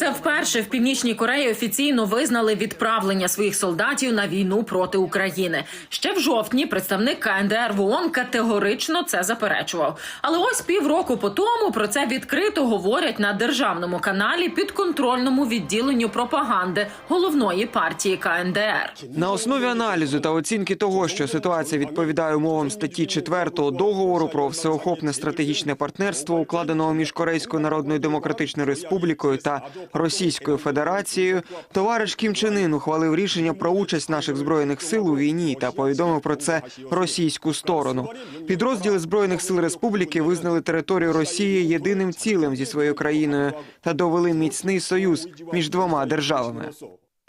Це вперше в північній Кореї офіційно визнали відправлення своїх солдатів на війну проти України. Ще в жовтні представник КНДР в ООН категорично це заперечував. Але ось півроку по тому про це відкрито говорять на державному каналі підконтрольному відділенню пропаганди головної партії КНДР. На основі аналізу та оцінки того, що ситуація відповідає умовам статті 4 договору про всеохопне стратегічне партнерство, укладеного між Корейською Народною Демократичною Республікою та Російською Федерацією, товариш Кім Чен Ін ухвалив рішення про участь наших збройних сил у війні та повідомив про це російську сторону. Підрозділи збройних сил республіки визнали територію Росії єдиним цілим зі своєю країною та довели міцний союз між двома державами.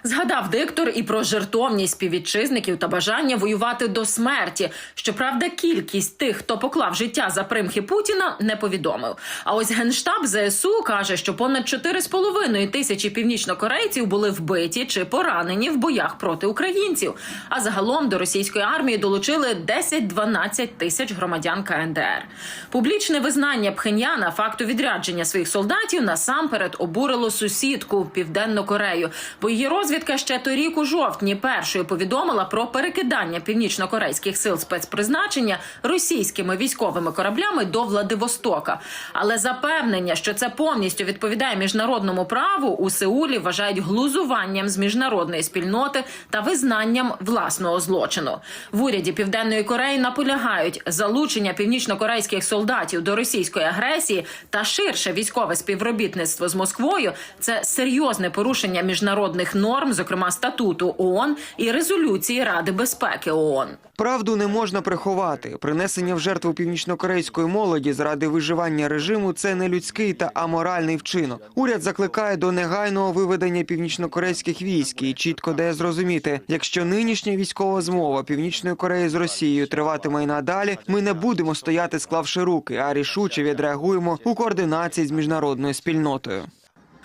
Згадав диктор і про жертовність співвітчизників та бажання воювати до смерті. Щоправда, кількість тих, хто поклав життя за примхи Путіна, не повідомив. А ось генштаб ЗСУ каже, що понад 4,5 тисячі північнокорейців були вбиті чи поранені в боях проти українців. А загалом до російської армії долучили 10-12 тисяч громадян КНДР. Публічне визнання Пхеньяна факту відрядження своїх солдатів насамперед обурило сусідку Південну Корею, бо її розвідка ще торік у жовтні першою повідомила про перекидання північно-корейських сил спецпризначення російськими військовими кораблями до Владивостока. Але запевнення, що це повністю відповідає міжнародному праву, у Сеулі вважають глузуванням з міжнародної спільноти та визнанням власного злочину. В уряді Південної Кореї наполягають залучення північно-корейських солдатів до російської агресії та ширше військове співробітництво з Москвою це серйозне порушення міжнародних норм, зокрема статуту ООН і резолюції Ради безпеки ООН. Правду не можна приховати. Принесення в жертву північнокорейської молоді заради виживання режиму це не людський та аморальний вчинок. Уряд закликає до негайного виведення північнокорейських військ і чітко дає зрозуміти, якщо нинішня військова змова Північної Кореї з Росією триватиме й надалі, ми не будемо стояти, склавши руки, а рішуче відреагуємо у координації з міжнародною спільнотою.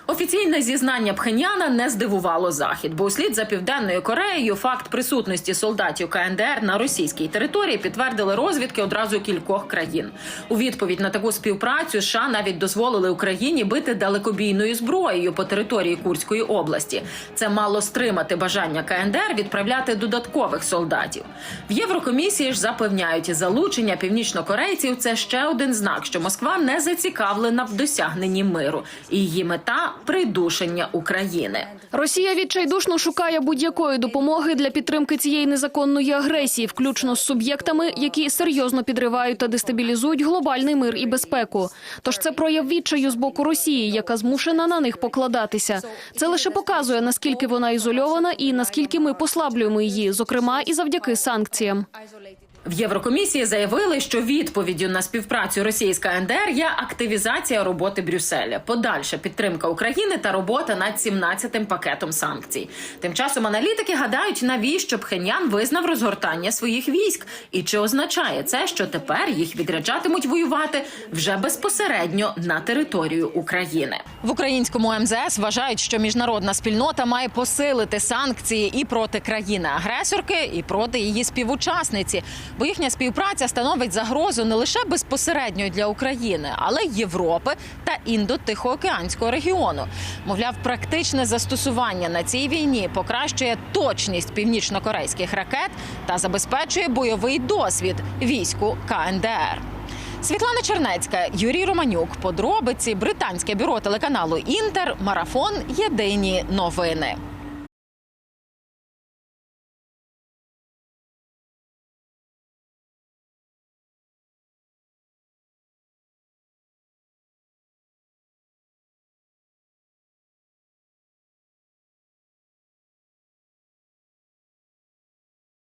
Офіційне зізнання Пхеняна не здивувало захід, бо услід за південною Кореєю факт присутності солдатів КНДР на російській території підтвердили розвідки одразу кількох країн. У відповідь на таку співпрацю США навіть дозволили Україні бити далекобійною зброєю по території Курської області. Це мало стримати бажання КНДР відправляти додаткових солдатів. В Єврокомісії ж запевняють, залучення північнокорейців це ще один знак, що Москва не зацікавлена в досягненні миру, і її мета придушення України. Росія відчайдушно шукає будь-якої допомоги для підтримки цієї незаконної агресії, включно з суб'єктами, які серйозно підривають та дестабілізують глобальний мир і безпеку. Тож це прояв відчаю з боку Росії, яка змушена на них покладатися. Це лише показує наскільки вона ізольована і наскільки ми послаблюємо її, зокрема і завдяки санкціям. В Єврокомісії заявили, що відповіддю на співпрацю Росії з КНДР є активізація роботи Брюсселя, подальша підтримка України та робота над 17-тим пакетом санкцій. Тим часом аналітики гадають, навіщо Пхеньян визнав розгортання своїх військ, і чи означає це, що тепер їх відряджатимуть воювати вже безпосередньо на територію України. В українському МЗС вважають, що міжнародна спільнота має посилити санкції і проти країни-агресорки, і проти її співучасниці бо їхня співпраця становить загрозу не лише безпосередньо для України, але й Європи та індо-тихоокеанського регіону. Мовляв, практичне застосування на цій війні покращує точність північно-корейських ракет та забезпечує бойовий досвід війську КНДР. Світлана Чернецька, Юрій Романюк. Подробиці британське бюро телеканалу Інтер. Марафон. Єдині новини.